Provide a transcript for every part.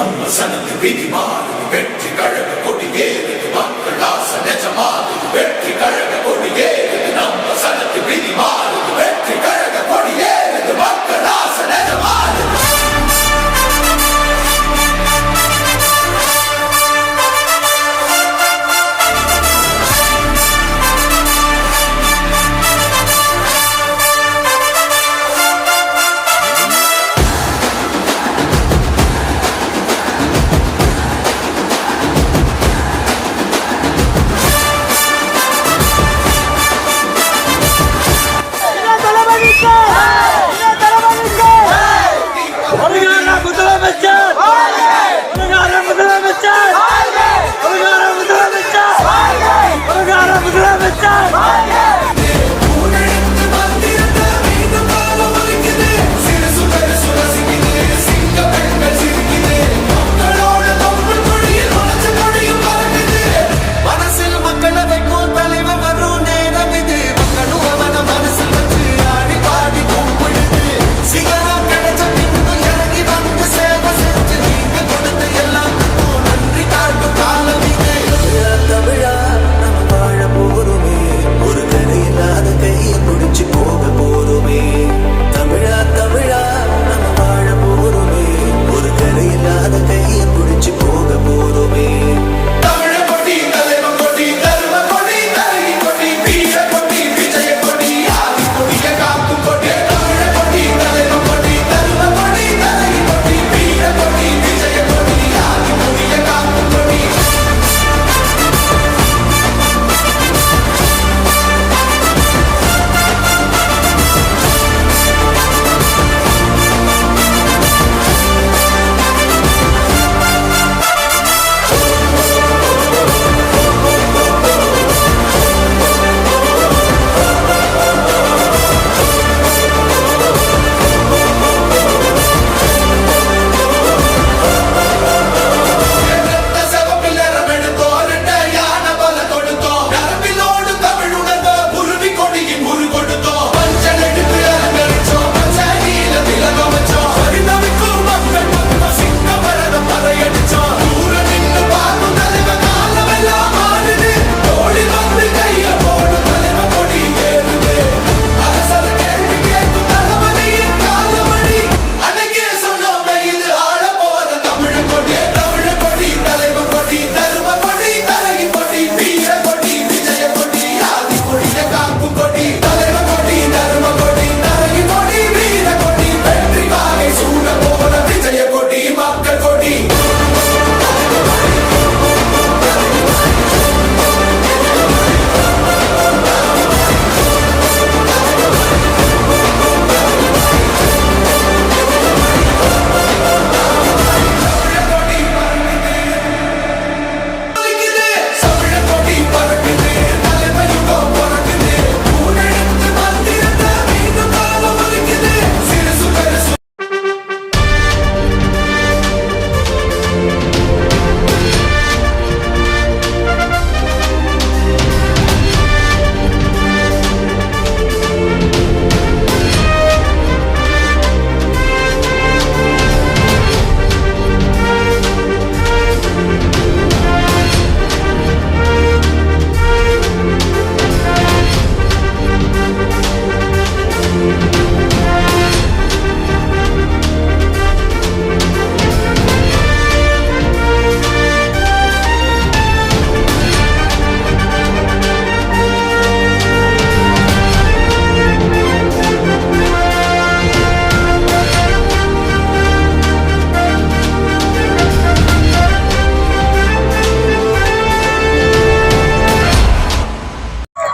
நம்ம சனது விதி மாறுது வெற்றி கழக கொடி ஏறுது மக்கள் ஆசை நெஜமாறுது வெற்றி கழக கொடி ஏறுது நம்ம சனது விதி மாறுது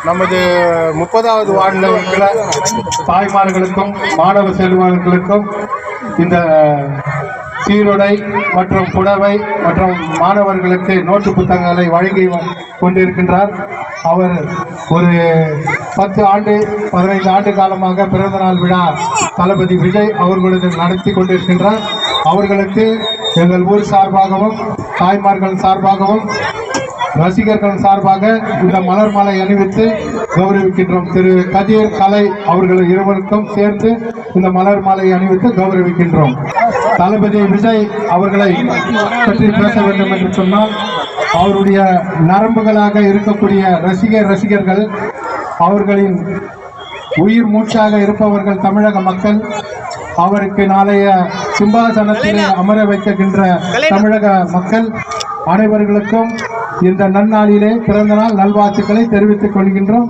நமது முப்பதாவது வார்டில் இருக்கிற தாய்மார்களுக்கும் மாணவ செல்வர்களுக்கும் இந்த சீருடை மற்றும் புடவை மற்றும் மாணவர்களுக்கு நோட்டு புத்தகங்களை வழங்கி கொண்டிருக்கின்றார். அவர் ஒரு பத்து ஆண்டு பதினைந்து ஆண்டு காலமாக பிறந்தநாள் விழா தளபதி விஜய் அவர்களது நடத்தி கொண்டிருக்கின்றார். அவர்களுக்கு எங்கள் ஊர் சார்பாகவும் தாய்மார்கள் சார்பாகவும் ரசிகர்கள் சார்பாக இந்த மலர் மாலை அணிவித்து கௌரவிக்கின்றோம். திரு கதிர் கலை அவர்கள் இருவருக்கும் சேர்த்து இந்த மலர் மாலை அணிவித்து கௌரவிக்கின்றோம். தளபதி விஜய் அவர்களை பற்றி பேச வேண்டும் என்று சொன்னால் அவருடைய நரம்புகளாக இருக்கக்கூடிய ரசிகர் ரசிகர்கள் அவர்களின் உயிர் மூச்சாக இருப்பவர்கள் தமிழக மக்கள் அவருக்கு நாளைய சிம்பாசனத்தில் அமர வைக்கின்ற தமிழக மக்கள் அனைவர்களுக்கும் இந்த நன்னாளிலே பிறந்த நாள் நல்வாழ்த்துக்களை தெரிவித்துக் கொள்கின்றோம்.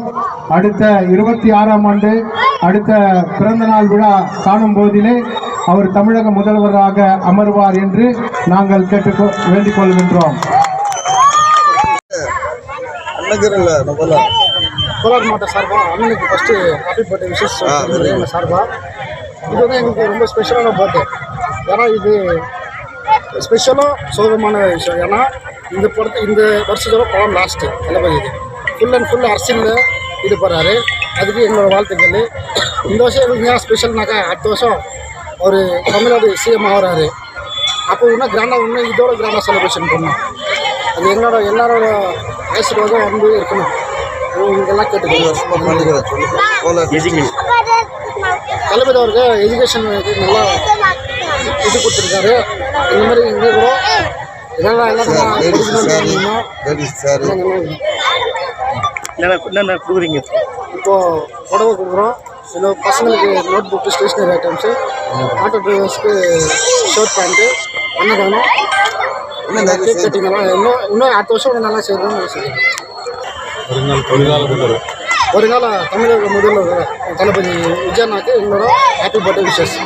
அடுத்த இருபத்தி ஆறாம் ஆண்டு அடுத்த பிறந்த நாள் விழா காணும் போதிலே அவர் தமிழக முதல்வராக அமர்வார் என்று நாங்கள் கேட்டுக்கொ வேண்டிக் கொள்கின்றோம். கோலார் மாவட்ட சார்பாக அண்ணனுக்கு ஃபஸ்ட்டு ஹாப்பி பர்த்டே விஷஸ் எங்கள் சார்பாக இது வந்து எங்களுக்கு ரொம்ப ஸ்பெஷலான பர்த்டே ஏன்னா இது ஸ்பெஷலாக சோகமான விஷயம். ஏன்னா இந்த படத்தை இந்த வருஷத்தோட படம் லாஸ்ட்டு தளபதி. இது ஃபுல் அண்ட் ஃபுல் அரசியலில் ஈடுபடுறாரு. அதுக்கு எங்களோட வாழ்த்துக்கள். இந்த வருஷம் எங்களுக்கு ஏன் ஸ்பெஷல்னாக்கா அடுத்த வருஷம் அவர் தமிழ்நாடு சிஎம் ஆகிறாரு. அப்போ இன்னும் கிராண்டாக இன்னும் இதோட கிராண்டாக செலிப்ரேஷன் பண்ணணும். அது எங்களோட எல்லாரோட ஆசீர்வாதம் வந்து இருக்கணும். இதெல்லாம் கேட்டுக்கோங்க. தளபதி அவருக்கு எஜுகேஷன் நல்லா இது கொடுத்துருக்காரு. இந்த மாதிரி இங்கே கூட இதெல்லாம் எல்லாம் நம்ம லேடிஸ் படிக்கணும்னு சாரி நினைக்கணும். லேடிஸ் சாரி இப்போ புடவை கொடுக்குறோம். சில பசங்களுக்கு notebook stationery items auto டிரைவர்ஸ்க்கு ஷர்ட் பேண்ட்டு அன்னதானம் இன்னும் கேக் கட்டிங்கெல்லாம் இன்னும் இன்னும் அடுத்த வருஷம் இன்னும் நல்லா செய்யணும்னு யோசிக்கிறேன் வருங்கால தமிழக முதல்வர் தளபதி விஜயநாக்கு எங்களோட ஹாப்பி பர்த்டே விஷஸ்